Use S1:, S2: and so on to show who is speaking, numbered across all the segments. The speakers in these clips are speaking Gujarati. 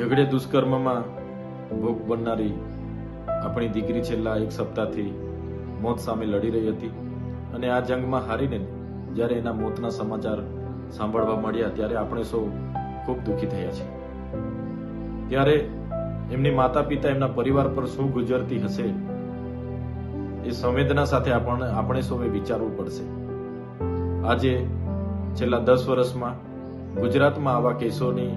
S1: ઝઘડે દુષ્કર્મમાં ભોગ બનનારી આપણી દીકરી છેલ્લા એક સપ્તાહથી મોત સામે લડી રહી હતી અને આ જંગમાં હારીને જ્યારે એના મોતના સમાચાર સાંભળવા મળ્યા ત્યારે આપણે સૌ ખૂબ દુઃખી થયા છે ત્યારે એમની માતા પિતા એમના પરિવાર પર શું ગુજરતી હશે એ સંવેદના સાથે આપણને આપણે સૌએ વિચારવું પડશે. આજે છેલ્લા દસ વર્ષમાં ગુજરાતમાં આવા કેસોની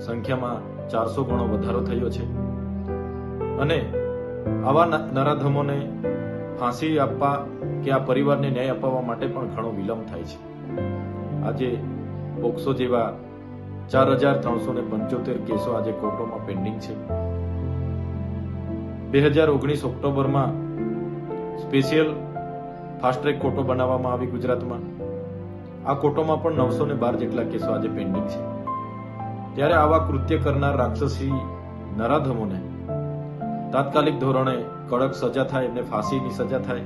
S1: સંખ્યામાં ચારસો ગણો વધારો થયો છે. અને આવા નરાધમોને ફાંસી આપવા કે આ પરિવારને ન્યાય અપાવવા માટે પણ ઘણો વિલંબ થાય છે. આજે પોક્સો જેવા ચાર હજાર ત્રણસો ને પંચોતેર કેસો આજે કોર્ટોમાં પેન્ડિંગ છે. બે હજાર ઓગણીસ ઓક્ટોબરમાં સ્પેશિયલ ફાસ્ટ ટ્રેક કોર્ટો બનાવવામાં આવી ગુજરાતમાં. આ કોર્ટોમાં પણ નવસો ને બાર જેટલા કેસો આજે પેન્ડિંગ છે. ત્યારે આવા કૃત્ય કરનાર રાક્ષસી નરાધમોને તાત્કાલિક ધોરણે કડક સજા થાય એમને ફાંસીની સજા થાય,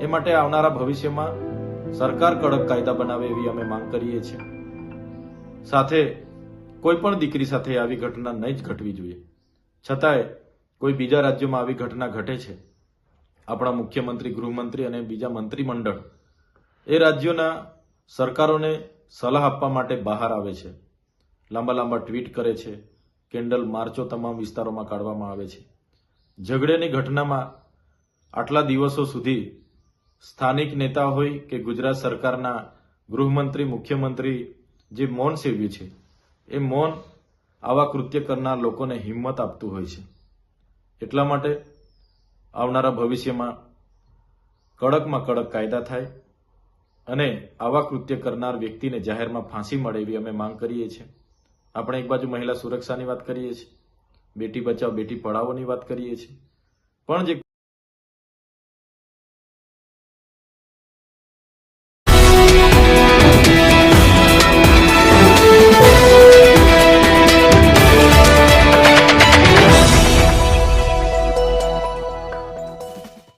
S1: એ માટે આવનારા ભવિષ્યમાં સરકાર કડક કાયદા બનાવે એવી અમે માંગ કરીએ છીએ. સાથે કોઈ પણ દીકરી સાથે આવી ઘટના નહીં જ ઘટવી જોઈએ. છતાંય કોઈ બીજા રાજ્યોમાં આવી ઘટના ઘટે છે. આપણા મુખ્યમંત્રી, ગૃહમંત્રી અને બીજા મંત્રીમંડળ એ રાજ્યોના સરકારોને સલાહ આપવા માટે બહાર આવે છે. લાંબા લાંબા ટ્વીટ કરે છે. કેન્ડલ માર્ચો તમામ વિસ્તારોમાં કાઢવામાં આવે છે. ઝઘડેની ઘટનામાં આટલા દિવસો સુધી સ્થાનિક નેતા હોય કે ગુજરાત સરકારના ગૃહમંત્રી, મુખ્યમંત્રી જે મૌન સેવ્યું છે, એ મૌન આવા કૃત્ય કરનાર લોકોને હિંમત આપતું હોય છે. એટલા માટે આવનારા ભવિષ્યમાં કડકમાં કડક કાયદા થાય અને આવા કૃત્ય કરનાર વ્યક્તિને જાહેરમાં ફાંસી મળે એવી અમે માંગ કરીએ છીએ. આપણે એક બાજુ મહિલા સુરક્ષાની વાત કરીએ છીએ, બેટી બચાવ, બેટી પઢાવોની વાત કરીએ છીએ. પણ જે